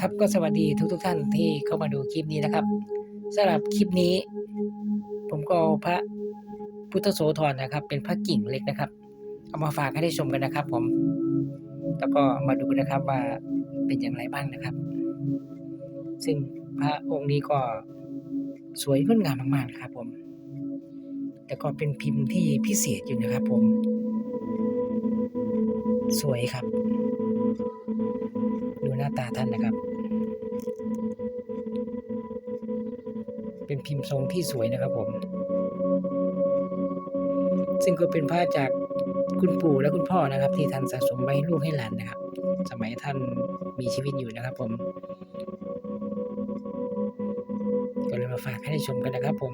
ครับก็สวัสดีทุกทุกๆท่านที่เข้ามาดูคลิปนี้นะครับสำหรับคลิปนี้ ผมก็เอาพระพุทธโสธรนะครับ เป็นพระกิ่งเล็กนะครับ เอามาฝากให้ได้ชมกันนะครับ ผม แล้วก็มาดูนะครับว่าเป็นอย่างไรบ้างนะครับ ซึ่งพระองค์นี้ก็สวยงดงามมากๆนะครับผม แต่ก็เป็นพิมพ์ที่พิเศษอยู่นะครับ ผม สวยครับ ดูหน้าตาท่านนะครับ เป็นพิมพ์ทรงที่สวยนะครับผม ซึ่งก็เป็นพระจากคุณปู่และคุณพ่อนะครับ ที่ท่านสะสมไว้ให้ลูกให้หลานนะครับ สมัยท่านมีชีวิตอยู่นะครับ ผมก็เลยมาฝากให้ได้ชมกันนะครับ ผม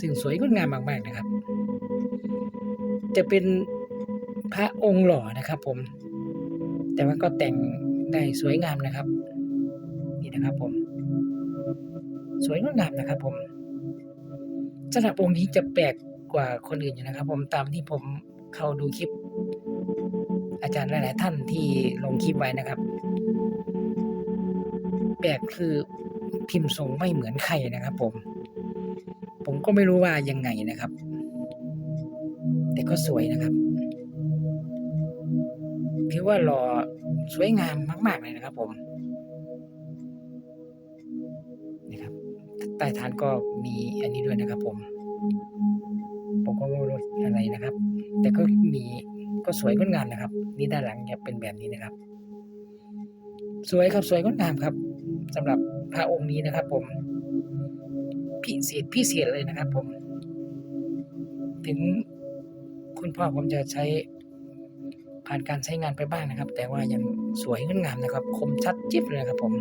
ซึ่งสวยงดงามมากๆนะครับ จะเป็นพระองค์หล่อนะครับ ผม แต่ว่าก็แต่งได้สวยงามนะครับ นี่นะครับผม สวยงดงามนะครับ ผมสำหรับองค์นี้จะแปลกกว่าคนอื่นอยู่นะครับ ผมตามที่ผมเข้าดูคลิป อาจารย์หลาย ๆ ท่านที่ลงคลิปไว้นะครับ แปลกคือพิมพ์ทรงไม่เหมือนใครนะครับ ผม ผมก็ไม่รู้ว่ายังไงนะครับ แต่ก็สวยนะครับถือว่าหล่อสวยงามมาก ๆ เลยนะครับ ผม ใต้ฐานก็มีอันนี้ด้วยนะครับ ผมผมก็ไม่รู้อะไรนะครับ แต่ก็มีก็สวยงดงามนะครับ นี่ด้านหลังจะเป็นแบบนี้นะครับ สวยครับสวยงดงามครับสำหรับพระองค์นี้นะครับ ผมพิเศษพิเศษเลยนะครับ ผม ถึงคุณพ่อผมจะใช้ผ่านการใช้งานไปบ้างนะครับ แต่ว่ายังสวยงดงามนะครับ คมชัดจิ๊บเลยครับผม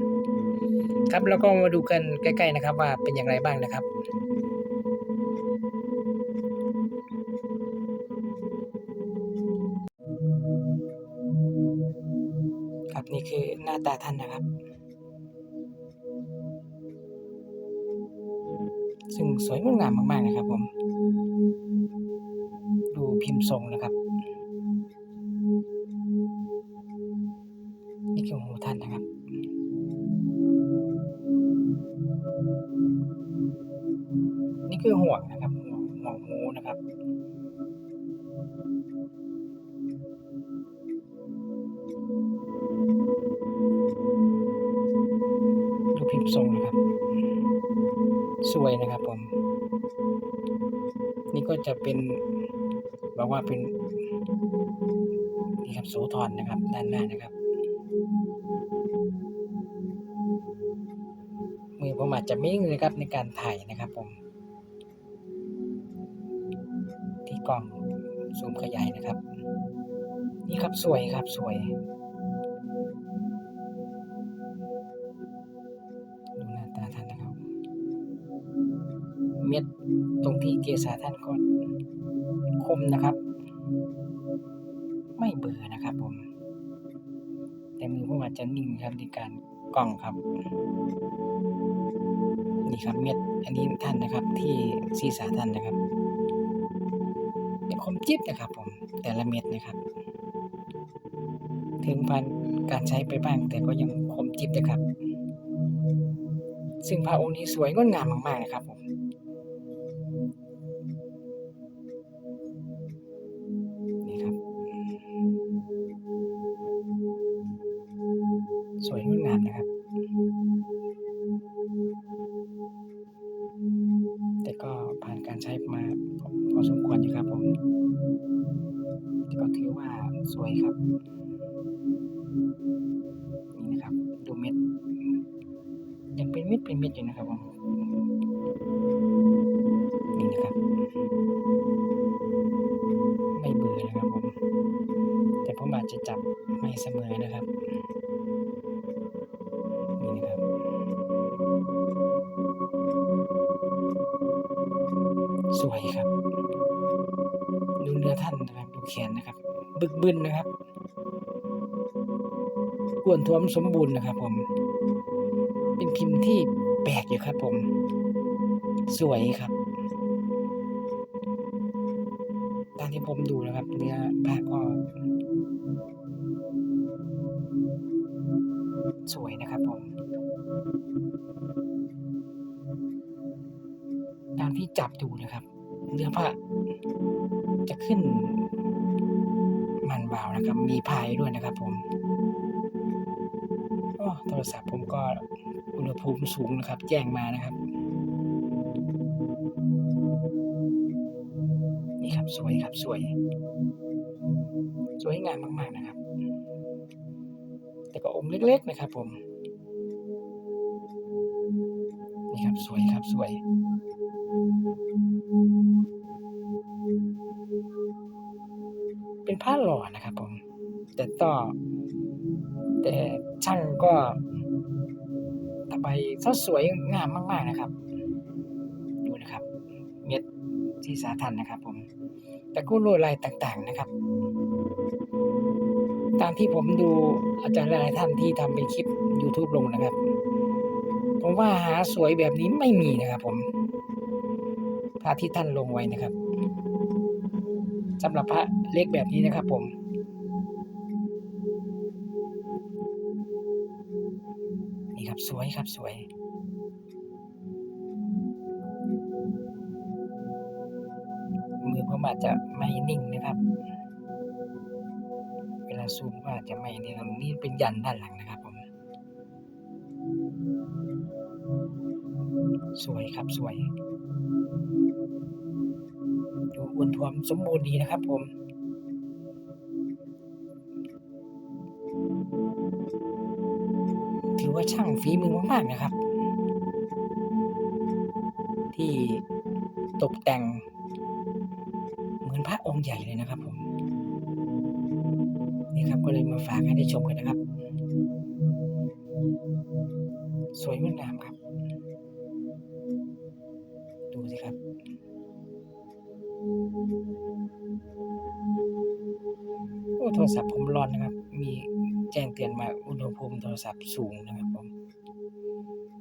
ครับแล้วก็มาดูกันใกล้ ๆนะครับว่าเป็นอย่างไรบ้างนะครับครับนี่คือหน้าตาท่านนะครับ ซึ่งสวยงดงามมากๆนะครับผม ดูพิมพ์ทรงนะครับ ทรงนะครับ สวยนะครับผม นี่ก็จะเป็นบอกว่าเป็นนี่ครับโสธรนะครับ ด้านหน้านะครับ มือผมอาจจะไม่งเลยครับในการถ่ายนะครับผม ที่กล้องซูมขยายนะครับ นี่ครับสวยครับสวย เม็ดตรงที่เกษาท่านก็คมนะครับ ไม่เบื่อนะครับผม แต่มือผมอาจจะนิ่งครับในการกล้องครับ นี่ครับเม็ดอันนี้ท่านนะครับ ที่ศีรษะท่านนะครับเป็นคมจิ๊บนะครับผมแต่ละเม็ดนะครับ ถึงพันการใช้ไปบ้าง แต่ก็ยังคมจิ๊บนะครับ ซึ่งพระองค์นี้สวยงดงามมากๆนะครับผม มาพอสมควรอยู่ครับผมแต่ก็ถือว่าสวยครับ นี่นะครับ ดูเม็ด ยังเป็นเม็ดเป็นเม็ดอยู่นะครับผมนี่นะครับ ไม่เบื่อนะครับผม แต่ผมอาจจะจับไม่เสมอนะครับ นี่นะครับ สวยครับ ดูเนื้อท่านนะครับ ดูแขนนะครับ บึกบึนนะครับกวนท้วมสมบูรณ์นะครับ ผม เป็นพิมพ์ที่แปลกอยู่ครับ ผม สวยครับตามที่ผมดูนะครับ เนื้อผ้าก็สวยนะครับผม ที่จับดูนะครับเนื้อผ้าจะขึ้น มันวาวนะครับ มีพายด้วยนะครับ ผมโทรศัพท์ผมก็อุณหภูมิสูงนะครับ แจ้งมานะครับ นี่ครับสวยครับสวย สวยงามมากๆนะครับ แต่ก็องค์เล็กๆนะครับผม นี่ครับสวยครับสวย เป็นผ้าหล่อนะครับผม แต่ต่อ แต่ช่างก็ตะไบซะสวยงามมากๆนะครับ ดูนะครับ เม็ดที่สาทันนะครับ ผมแต่ก็ลวดลายต่างๆนะครับ ตามที่ผมดูอาจารย์หลายๆท่านที่ทำเป็นคลิป YouTube ลงนะครับ ผมว่าหาสวยแบบนี้ไม่มีนะครับผม พระที่ท่านลงไว้นะครับสำหรับพระเล็กแบบนี้นะครับ ผมนี่ครับสวยครับสวยมือผมอาจจะไม่นิ่งนะครับ เวลาซูมก็อาจจะไม่นี่ครับนี่เป็นยันด้านหลังนะครับผม สวยครับสวย อ้วนทวมสมบูรณ์ดีนะครับผมถือว่าช่างฝีมือมากๆนะครับ ที่ตกแต่ง เหมือนพระองค์ใหญ่เลยนะครับผมนี่ครับก็เลยมาฝากให้ได้ชมกันนะครับ สวยงดงามครับ ตือนมาอุณหภูมิโทรศัพท์สูงนะครับผม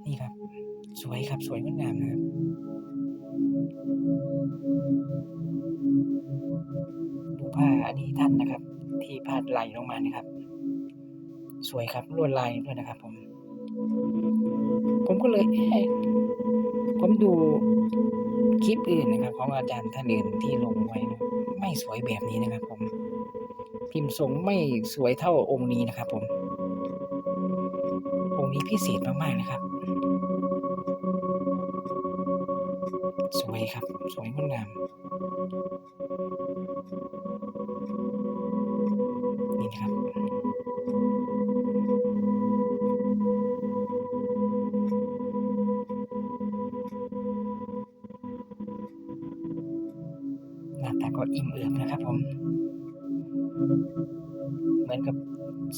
นี่ครับ สวยครับ สวยงดงามนะครับดูผ้าอันนี้ท่านนะครับ ที่พาดไหลลงมานะครับ สวยครับลวดลายด้วยนะครับ ผม ผมก็เลยผมดูคลิปอื่นนะครับ ของอาจารย์ท่านอื่นที่ลงไว้ ไม่สวยแบบนี้นะครับผม พิมพ์ทรงไม่สวยเท่าองค์นี้นะครับ ผม องค์นี้พิเศษมากๆนะครับ สวยครับ สวยงดงาม นี่นะครับหน้าตาก็อิ่มเอิบ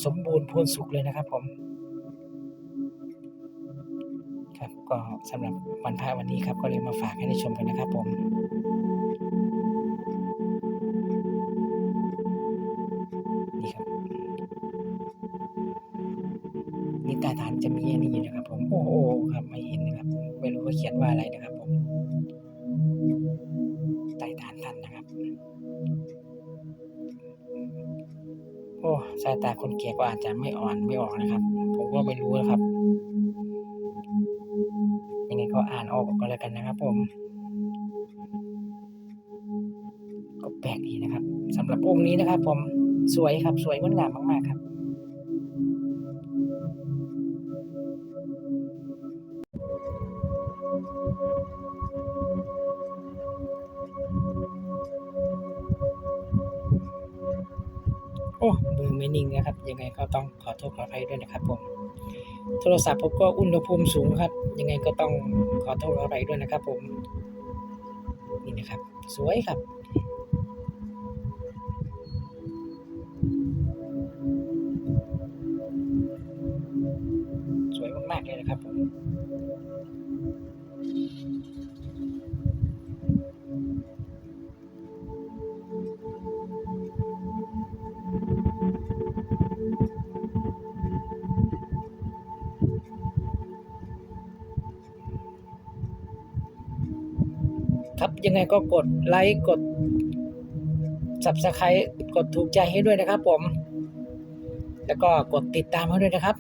สมบูรณ์พูนสุขเลยนะครับผม ครับก็สำหรับวันพระวันนี้ครับ ก็เลยมาฝากให้ได้ชมกันนะครับผมนี่ครับนี่ใต้ฐานจะมีอันนี้อยู่นะครับ ผมโอ้โหครับไม่เห็นนะครับ ไม่รู้ว่าเขียนว่าอะไรนะครับ ผมใต้ฐานท่านนะครับ โอ้สายตาคนแก่ก็อาจจะไม่อ่อนไม่ออกนะครับ ผมก็ไม่รู้นะครับ ยังไงก็อ่านออกก็แล้วกันนะครับ ผม ก็แปลกดีนะครับสำหรับองค์นี้นะครับ ผมสวยครับ สวยงดงามมากๆครับ นิ่งนะครับ ยังไงก็ต้องขอโทษขออภัยด้วยนะครับผมโทรศัพท์ผมก็อุณหภูมิสูงครับ ยังไงก็ต้องขอโทษขออภัยด้วยนะครับผมนี่นะครับ สวยครับสวยมากๆเลยนะครับผม ครับ ยังไงก็กดไลค์กด subscribe กดถูกใจให้ด้วยนะครับ ผม แล้วก็กดติดตามให้ด้วยนะครับ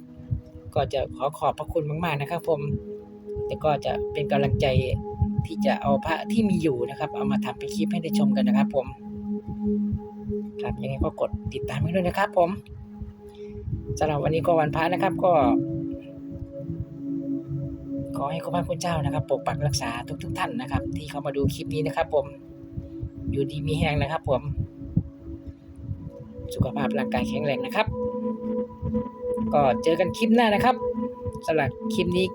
ก็จะขอขอบพระคุณมาก ๆ นะครับ ผมแต่ก็จะเป็นกำลังใจที่จะเอาพระที่มีอยู่นะครับ เอามาทำเป็นคลิปให้ได้ชมกันนะครับ ผม ครับยังไงก็กดติดตามให้ด้วยนะครับ ผมสำหรับวันนี้ก็วันพระนะครับ ก็ ขอให้คุณพระคุณเจ้านะครับปกปักรักษาทุกๆทท่านนะครับ ที่เข้ามาดูคลิปนี้นะครับ ผมอยู่ดีมีแห้งนะครับ ผม สุขภาพร่างกายแข็งแรงนะครับ ก็เจอกันคลิปหน้านะครับสำหรับคลิปนี้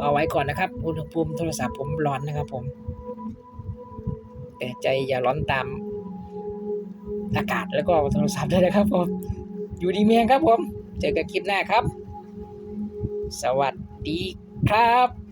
เอาไว้ก่อนนะครับ อุณหภูมิโทรศัพท์ผมร้อนนะครับ ผม แต่ใจอย่าร้อนตามอากาศแล้วก็โทรศัพท์ด้วยนะครับผม อยู่ดีเมียงครับผม เจอกันคลิปหน้าครับ สวัสดี ครับ